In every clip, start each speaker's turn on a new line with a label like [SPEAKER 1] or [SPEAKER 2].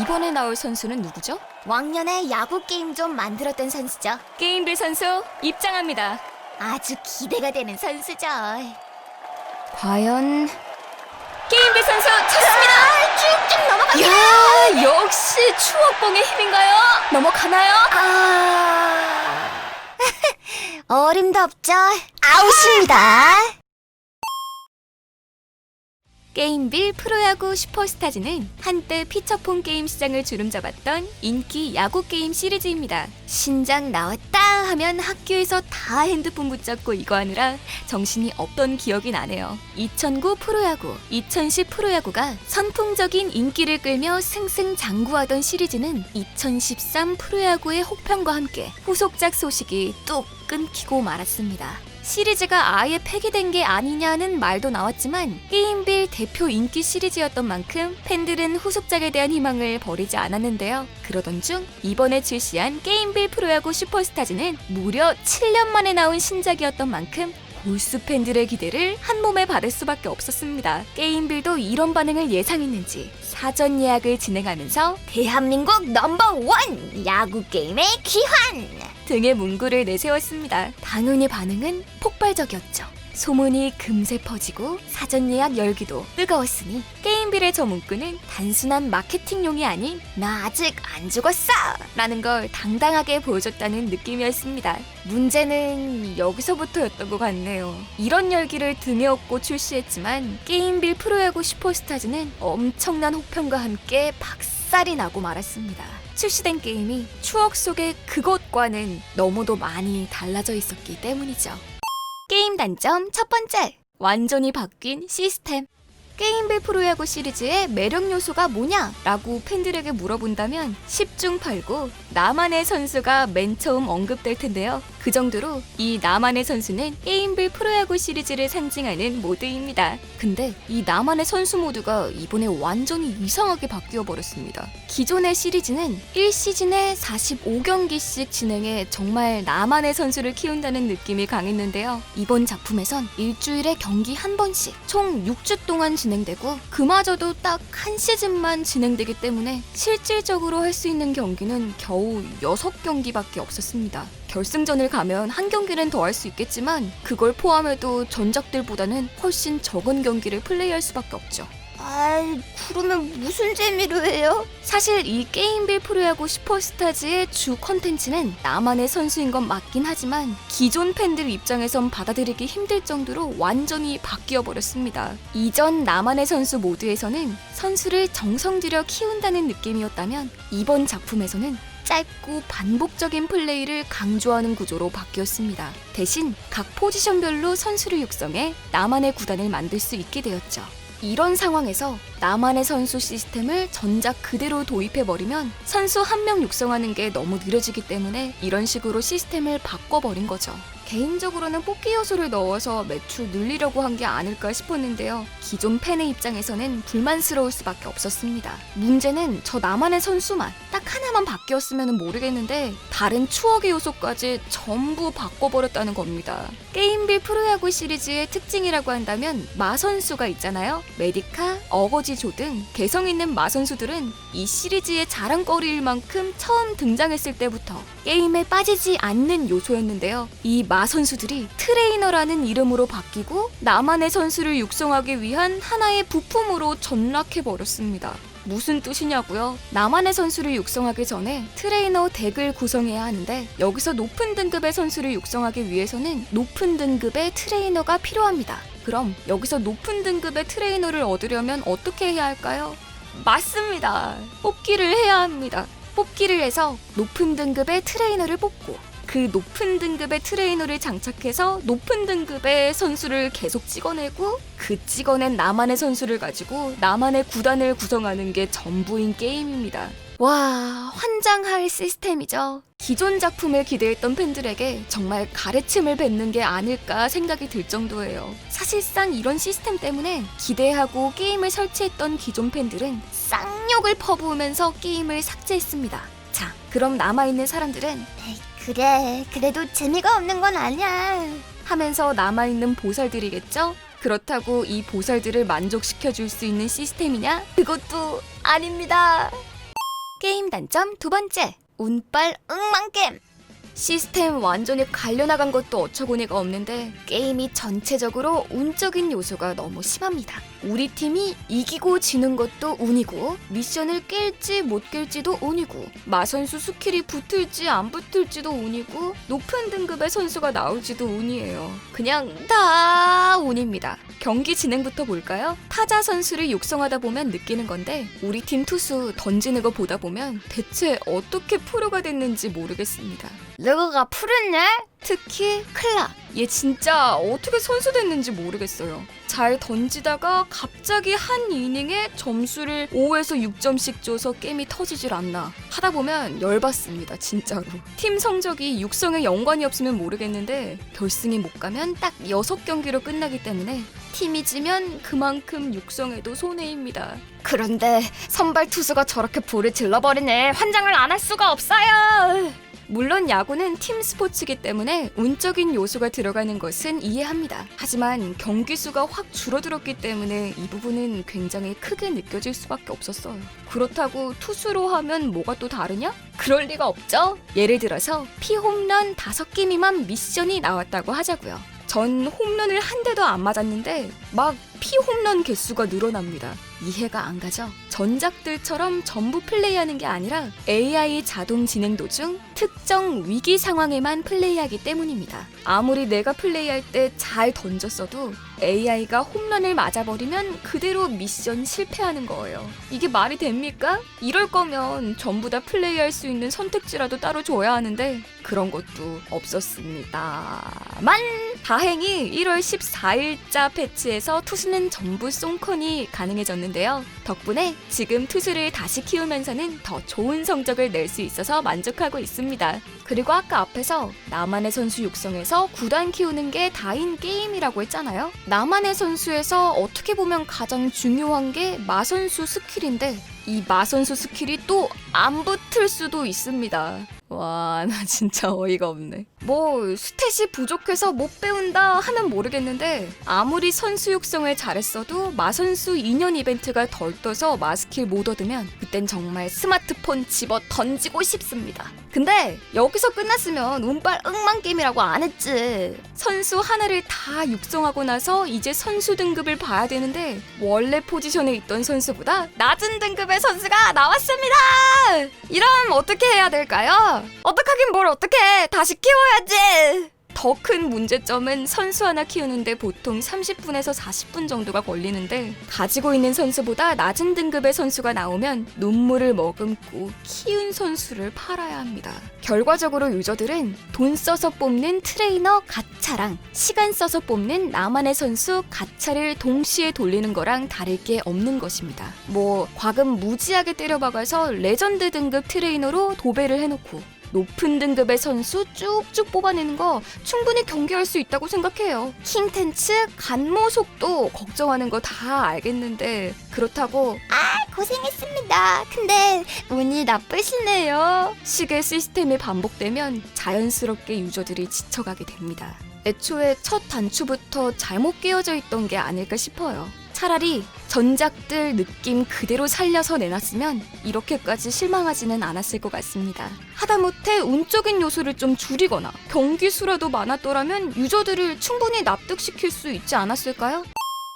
[SPEAKER 1] 이번에 나올 선수는 누구죠?
[SPEAKER 2] 왕년에 야구 게임 좀 만들었던 선수죠.
[SPEAKER 1] 게임빌 선수 입장합니다.
[SPEAKER 2] 아주 기대가 되는 선수죠.
[SPEAKER 1] 과연 게임빌 선수 쳤습니다.
[SPEAKER 2] 쭉쭉 넘어가.
[SPEAKER 1] 야 역시 추억봉의 힘인가요? 넘어가나요?
[SPEAKER 2] 아. 어림도 없죠. 아웃입니다.
[SPEAKER 1] 게임빌 프로야구 슈퍼스타즈는 한때 피처폰 게임 시장을 주름잡았던 인기 야구 게임 시리즈입니다. 신작 나왔다 하면 학교에서 다 핸드폰 붙잡고 이거 하느라 정신이 없던 기억이 나네요. 2009 프로야구, 2010 프로야구가 선풍적인 인기를 끌며 승승장구하던 시리즈는 2013 프로야구의 혹평과 함께 후속작 소식이 뚝 끊기고 말았습니다. 시리즈가 아예 폐기된 게 아니냐는 말도 나왔지만 게임빌 대표 인기 시리즈였던 만큼 팬들은 후속작에 대한 희망을 버리지 않았는데요. 그러던 중 이번에 출시한 게임빌 프로야구 슈퍼스타즈는 무려 7년 만에 나온 신작이었던 만큼 골수 팬들의 기대를 한 몸에 받을 수밖에 없었습니다. 게임빌도 이런 반응을 예상했는지 사전 예약을 진행하면서
[SPEAKER 2] 대한민국 넘버 원 야구 게임의 귀환.
[SPEAKER 1] 등의 문구를 내세웠습니다. 당연히 반응은 폭발적이었죠. 소문이 금세 퍼지고 사전 예약 열기도 뜨거웠으니 게임빌의 저 문구는 단순한 마케팅용이 아닌 나 아직 안 죽었어! 라는 걸 당당하게 보여줬다는 느낌이었습니다. 문제는 여기서부터였던 것 같네요. 이런 열기를 등에 업고 출시했지만 게임빌 프로야구 슈퍼스타즈는 엄청난 혹평과 함께 박살이 나고 말았습니다. 출시된 게임이 추억 속의 그것과는 너무도 많이 달라져 있었기 때문이죠. 단점 첫 번째. 완전히 바뀐 시스템. 게임빌 프로야구 시리즈의 매력 요소가 뭐냐? 라고 팬들에게 물어본다면 10중 8구 나만의 선수가 맨 처음 언급될 텐데요. 그 정도로 이 나만의 선수는 게임빌 프로야구 시리즈를 상징하는 모드입니다. 근데 이 나만의 선수 모드가 이번에 완전히 이상하게 바뀌어 버렸습니다. 기존의 시리즈는 1시즌에 45경기씩 진행해 정말 나만의 선수를 키운다는 느낌이 강했는데요. 이번 작품에선 일주일에 경기 한 번씩 총 6주 동안 진행되고 그마저도 딱 한 시즌만 진행되기 때문에 실질적으로 할 수 있는 경기는 겨우 6경기밖에 없었습니다. 결승전을 가면 한 경기는 더 할 수 있겠지만 그걸 포함해도 전작들보다는 훨씬 적은 경기를 플레이할 수밖에 없죠.
[SPEAKER 2] 아, 그러면 무슨 재미로 해요?
[SPEAKER 1] 사실 이 게임빌 프로야구 슈퍼스타즈의 주 컨텐츠는 나만의 선수인 건 맞긴 하지만 기존 팬들 입장에선 받아들이기 힘들 정도로 완전히 바뀌어 버렸습니다. 이전 나만의 선수 모드에서는 선수를 정성 들여 키운다는 느낌이었다면 이번 작품에서는 짧고 반복적인 플레이를 강조하는 구조로 바뀌었습니다. 대신 각 포지션별로 선수를 육성해 나만의 구단을 만들 수 있게 되었죠. 이런 상황에서 나만의 선수 시스템을 전작 그대로 도입해버리면 선수 한 명 육성하는 게 너무 느려지기 때문에 이런 식으로 시스템을 바꿔버린 거죠. 개인적으로는 뽑기 요소를 넣어서 매출 늘리려고 한 게 아닐까 싶었는데요. 기존 팬의 입장에서는 불만스러울 수밖에 없었습니다. 문제는 저 나만의 선수만 딱 하나만 바뀌었으면 모르겠는데 다른 추억의 요소까지 전부 바꿔버렸다는 겁니다. 게임빌 프로야구 시리즈의 특징이라고 한다면 마선수가 있잖아요. 메디카, 어거지 조 등 개성 있는 마선수들은 이 시리즈의 자랑거리일 만큼 처음 등장했을 때부터 게임에 빠지지 않는 요소였는데요. 이 마선수들이 트레이너라는 이름으로 바뀌고 나만의 선수를 육성하기 위한 하나의 부품으로 전락해버렸습니다. 무슨 뜻이냐고요? 나만의 선수를 육성하기 전에 트레이너 덱을 구성해야 하는데 여기서 높은 등급의 선수를 육성하기 위해서는 높은 등급의 트레이너가 필요합니다. 그럼 여기서 높은 등급의 트레이너를 얻으려면 어떻게 해야 할까요? 맞습니다. 뽑기를 해야 합니다. 뽑기를 해서 높은 등급의 트레이너를 뽑고 그 높은 등급의 트레이너를 장착해서 높은 등급의 선수를 계속 찍어내고 그 찍어낸 나만의 선수를 가지고 나만의 구단을 구성하는 게 전부인 게임입니다. 와, 환장할 시스템이죠. 기존 작품을 기대했던 팬들에게 정말 가래침을 뱉는 게 아닐까 생각이 들 정도예요. 사실상 이런 시스템 때문에 기대하고 게임을 설치했던 기존 팬들은 쌍욕을 퍼부으면서 게임을 삭제했습니다. 자, 그럼 남아있는 사람들은
[SPEAKER 2] 그래, 그래도 재미가 없는 건 아니야.
[SPEAKER 1] 하면서 남아있는 보살들이겠죠? 그렇다고 이 보살들을 만족시켜 줄 수 있는 시스템이냐? 그것도 아닙니다. 게임 단점 두 번째. 운빨
[SPEAKER 2] 응만겜.
[SPEAKER 1] 시스템 완전히 갈려나간 것도 어처구니가 없는데 게임이 전체적으로 운적인 요소가 너무 심합니다. 우리 팀이 이기고 지는 것도 운이고 미션을 깰지 못 깰지도 운이고 마선수 스킬이 붙을지 안 붙을지도 운이고 높은 등급의 선수가 나올지도 운이에요. 그냥 다 운입니다. 경기 진행부터 볼까요? 타자 선수를 육성하다 보면 느끼는 건데 우리 팀 투수 던지는 거 보다 보면 대체 어떻게 프로가 됐는지 모르겠습니다.
[SPEAKER 2] 누구가 푸르네?
[SPEAKER 1] 특히 클라. 얘 진짜 어떻게 선수 됐는지 모르겠어요. 잘 던지다가 갑자기 한 이닝에 점수를 5에서 6점씩 줘서 게임이 터지질 않나. 하다 보면 열받습니다, 진짜로. 팀 성적이 육성에 연관이 없으면 모르겠는데 결승에 못 가면 딱 6경기로 끝나기 때문에 팀이 지면 그만큼 육성에도 손해입니다.
[SPEAKER 2] 그런데 선발 투수가 저렇게 불을 질러버리네. 환장을 안 할 수가 없어요.
[SPEAKER 1] 물론 야구는 팀 스포츠이기 때문에 운적인 요소가 들어가는 것은 이해합니다. 하지만 경기 수가 확 줄어들었기 때문에 이 부분은 굉장히 크게 느껴질 수밖에 없었어요. 그렇다고 투수로 하면 뭐가 또 다르냐? 그럴 리가 없죠. 예를 들어서 피홈런 5개 미만 미션이 나왔다고 하자고요. 전 홈런을 한 대도 안 맞았는데 막 피 홈런 개수가 늘어납니다. 이해가 안 가죠? 전작들처럼 전부 플레이하는 게 아니라 AI 자동 진행 도중 특정 위기 상황에만 플레이하기 때문입니다. 아무리 내가 플레이할 때 잘 던졌어도 AI가 홈런을 맞아버리면 그대로 미션 실패하는 거예요. 이게 말이 됩니까? 이럴 거면 전부 다 플레이할 수 있는 선택지라도 따로 줘야 하는데 그런 것도 없었습니다만 다행히 1월 14일자 패치에 서 투수는 전부 송컨이 가능해졌는데요. 덕분에 지금 투수를 다시 키우면서는 더 좋은 성적을 낼 수 있어서 만족하고 있습니다. 그리고 아까 앞에서 나만의 선수 육성에서 구단 키우는 게 다인 게임이라고 했잖아요. 나만의 선수에서 어떻게 보면 가장 중요한 게 마선수 스킬인데 이 마선수 스킬이 또 안 붙을 수도 있습니다. 와, 나 진짜 어이가 없네. 뭐, 스탯이 부족해서 못 배운다 하면 모르겠는데, 아무리 선수 육성을 잘했어도 마선수 2년 이벤트가 덜 떠서 마스킬 못 얻으면, 그땐 정말 스마트폰 집어 던지고 싶습니다. 근데, 여기서 끝났으면 운빨 응만 게임이라고 안 했지. 선수 하나를 다 육성하고 나서 이제 선수 등급을 봐야 되는데, 원래 포지션에 있던 선수보다 낮은 등급의 선수가 나왔습니다! 이러면 어떻게 해야 될까요? 어떡하긴 뭘 어떡해! 다시 키워야지! 더 큰 문제점은 선수 하나 키우는데 보통 30분에서 40분 정도가 걸리는데 가지고 있는 선수보다 낮은 등급의 선수가 나오면 눈물을 머금고 키운 선수를 팔아야 합니다. 결과적으로 유저들은 돈 써서 뽑는 트레이너 가차랑 시간 써서 뽑는 나만의 선수 가차를 동시에 돌리는 거랑 다를 게 없는 것입니다. 뭐 과금 무지하게 때려박아서 레전드 등급 트레이너로 도배를 해놓고 높은 등급의 선수 쭉쭉 뽑아내는 거 충분히 경기할 수 있다고 생각해요. 킹텐츠 간모 속도 걱정하는 거 다 알겠는데 그렇다고
[SPEAKER 2] 고생했습니다. 근데 운이 나쁘시네요.
[SPEAKER 1] 시계 시스템이 반복되면 자연스럽게 유저들이 지쳐가게 됩니다. 애초에 첫 단추부터 잘못 깨어져 있던 게 아닐까 싶어요. 차라리 전작들 느낌 그대로 살려서 내놨으면 이렇게까지 실망하지는 않았을 것 같습니다. 하다못해 운적인 요소를 좀 줄이거나 경기 수라도 많았더라면 유저들을 충분히 납득시킬 수 있지 않았을까요?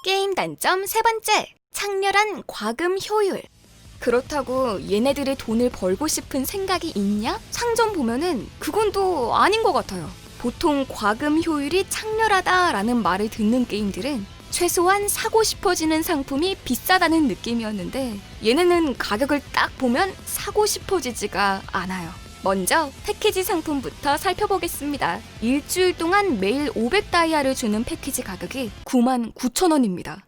[SPEAKER 1] 게임 단점 세 번째, 창렬한 과금 효율. 그렇다고 얘네들이 돈을 벌고 싶은 생각이 있냐? 상점 보면은 그건 또 아닌 것 같아요. 보통 과금 효율이 창렬하다라는 말을 듣는 게임들은 최소한 사고 싶어지는 상품이 비싸다는 느낌이었는데 얘네는 가격을 딱 보면 사고 싶어지지가 않아요. 먼저 패키지 상품부터 살펴보겠습니다. 일주일 동안 매일 500다이아를 주는 패키지 가격이 99,000원입니다.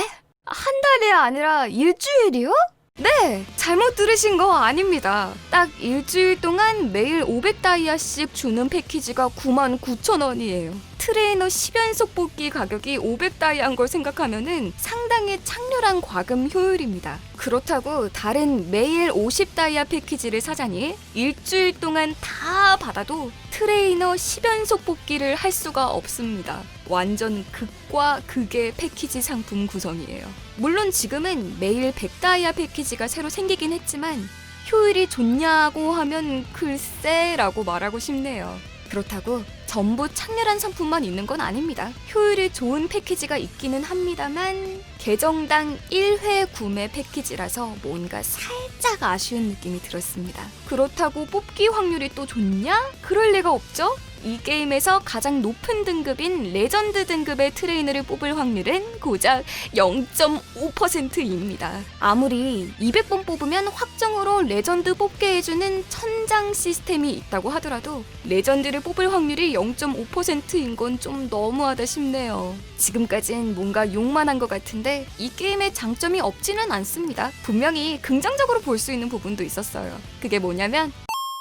[SPEAKER 1] 에? 한 달이 아니라 일주일이요? 네, 잘못 들으신 거 아닙니다. 딱 일주일 동안 매일 500다이아씩 주는 패키지가 99,000원이에요. 트레이너 10연속 뽑기 가격이 500다이아인 걸 생각하면은 상당히 창렬한 과금 효율입니다. 그렇다고 다른 매일 50다이아 패키지를 사자니 일주일 동안 다 받아도 트레이너 10연속 뽑기를 할 수가 없습니다. 완전 극과 극의 패키지 상품 구성이에요. 물론 지금은 매일 100다이아 패키지가 새로 생기긴 했지만 효율이 좋냐고 하면 글쎄라고 말하고 싶네요. 그렇다고 전부 창렬한 상품만 있는 건 아닙니다. 효율이 좋은 패키지가 있기는 합니다만 계정당 1회 구매 패키지라서 뭔가 살짝 아쉬운 느낌이 들었습니다. 그렇다고 뽑기 확률이 또 좋냐? 그럴 리가 없죠? 이 게임에서 가장 높은 등급인 레전드 등급의 트레이너를 뽑을 확률은 고작 0.5%입니다. 아무리 200번 뽑으면 확정으로 레전드 뽑게 해주는 천장 시스템이 있다고 하더라도 레전드를 뽑을 확률이 0.5%인 건 좀 너무하다 싶네요. 지금까진 뭔가 욕만 한 것 같은데 이 게임의 장점이 없지는 않습니다. 분명히 긍정적으로 볼 수 있는 부분도 있었어요. 그게 뭐냐면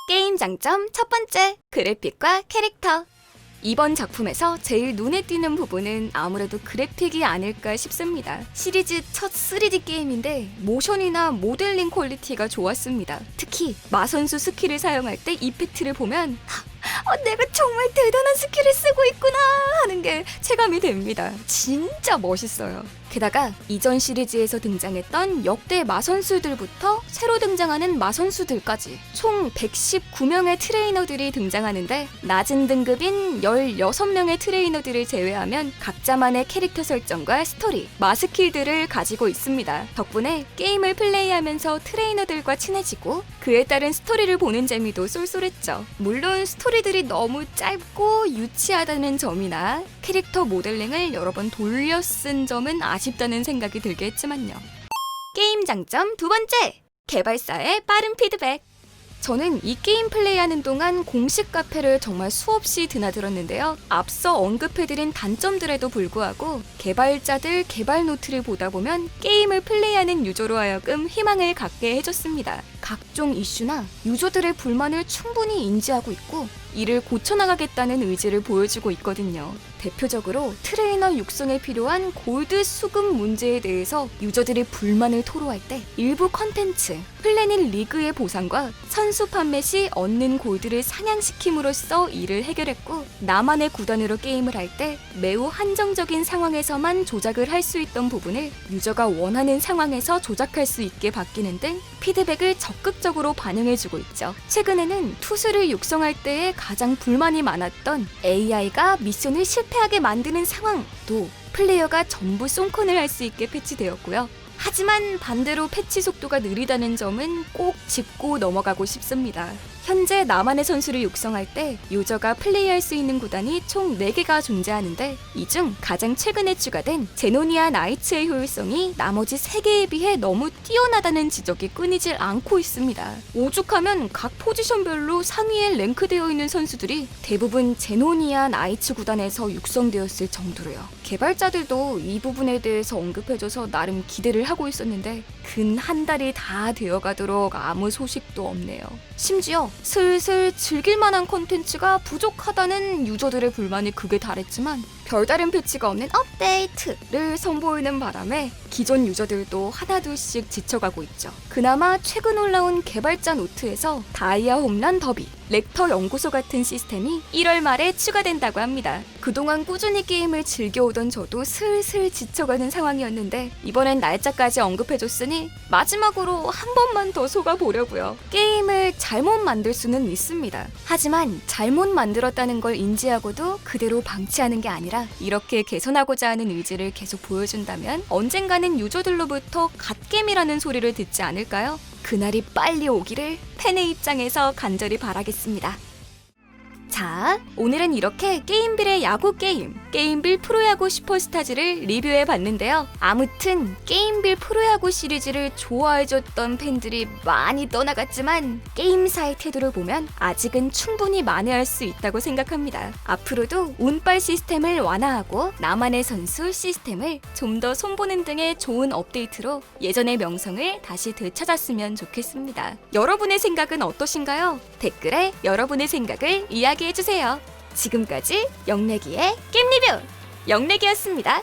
[SPEAKER 1] 게임 장점 첫 번째 그래픽과 캐릭터 이번 작품에서 제일 눈에 띄는 부분은 아무래도 그래픽이 아닐까 싶습니다. 시리즈 첫 3D 게임인데 모션이나 모델링 퀄리티가 좋았습니다. 특히 마선수 스킬을 사용할 때 이펙트를 보면 어, 내가 정말 대단한 스킬을 쓰고 있구나 하는 게 체감이 됩니다. 진짜 멋있어요. 게다가 이전 시리즈에서 등장했던 역대 마선수들부터 새로 등장하는 마선수들까지 총 119명의 트레이너들이 등장하는데 낮은 등급인 16명의 트레이너들을 제외하면 각자만의 캐릭터 설정과 스토리, 마스킬들을 가지고 있습니다. 덕분에 게임을 플레이하면서 트레이너들과 친해지고 그에 따른 스토리를 보는 재미도 쏠쏠했죠. 물론 스토리들이 너무 짧고 유치하다는 점이나 캐릭터 모델링을 여러 번 돌려 쓴 점은 아쉽 다는 생각이 들게 했지만요. 게임 장점 두 번째! 개발사의 빠른 피드백. 저는 이 게임 플레이하는 동안 공식 카페를 정말 수없이 드나들었는데요. 앞서 언급해드린 단점들에도 불구하고 개발자들 개발 노트를 보다 보면 게임을 플레이하는 유저로 하여금 희망을 갖게 해줬습니다. 각종 이슈나 유저들의 불만을 충분히 인지하고 있고 이를 고쳐나가겠다는 의지를 보여주고 있거든요. 대표적으로 트레이너 육성에 필요한 골드 수급 문제에 대해서 유저들이 불만을 토로할 때 일부 컨텐츠, 플래닛 리그의 보상과 선수 판매 시 얻는 골드를 상향시킴으로써 이를 해결했고 나만의 구단으로 게임을 할 때 매우 한정적인 상황에서만 조작을 할 수 있던 부분을 유저가 원하는 상황에서 조작할 수 있게 바뀌는 등 피드백을 적극적으로 반영해주고 있죠. 최근에는 투수를 육성할 때에 가장 불만이 많았던 AI가 미션을 실패하게 만드는 상황도 플레이어가 전부 송콘을 할 수 있게 패치되었고요. 하지만 반대로 패치 속도가 느리다는 점은 꼭 짚고 넘어가고 싶습니다. 현재 나만의 선수를 육성할 때 유저가 플레이할 수 있는 구단이 총 4개가 존재하는데 이 중 가장 최근에 추가된 제노니아 나이츠의 효율성이 나머지 3개에 비해 너무 뛰어나다는 지적이 끊이질 않고 있습니다. 오죽하면 각 포지션별로 상위에 랭크되어 있는 선수들이 대부분 제노니아 나이츠 구단에서 육성되었을 정도로요. 개발자들도 이 부분에 대해서 언급해줘서 나름 기대를 하고 있었는데 근 한 달이 다 되어가도록 아무 소식도 없네요. 심지어 슬슬 즐길 만한 콘텐츠가 부족하다는 유저들의 불만이 극에 달했지만 별다른 패치가 없는 업데이트를 선보이는 바람에 기존 유저들도 하나둘씩 지쳐가고 있죠. 그나마 최근 올라온 개발자 노트에서 다이아 홈런 더비, 렉터 연구소 같은 시스템이 1월 말에 추가된다고 합니다. 그동안 꾸준히 게임을 즐겨오던 저도 슬슬 지쳐가는 상황이었는데 이번엔 날짜까지 언급해줬으니 마지막으로 한 번만 더 속아보려고요. 게임을 잘못 만들 수는 있습니다. 하지만 잘못 만들었다는 걸 인지하고도 그대로 방치하는 게 아니라 이렇게 개선하고자 하는 의지를 계속 보여준다면 언젠가는 유저들로부터 갓겜이라는 소리를 듣지 않을까요? 그날이 빨리 오기를 팬의 입장에서 간절히 바라겠습니다. 자, 오늘은 이렇게 게임빌의 야구 게임, 게임빌 프로야구 슈퍼스타즈를 리뷰해 봤는데요. 아무튼 게임빌 프로야구 시리즈를 좋아해줬던 팬들이 많이 떠나갔지만 게임사의 태도를 보면 아직은 충분히 만회할 수 있다고 생각합니다. 앞으로도 운빨 시스템을 완화하고 나만의 선수 시스템을 좀 더 손보는 등의 좋은 업데이트로 예전의 명성을 다시 되찾았으면 좋겠습니다. 여러분의 생각은 어떠신가요? 댓글에 여러분의 생각을 이야기해주세요. 지금까지 영래기의 게임 리뷰 영래기였습니다.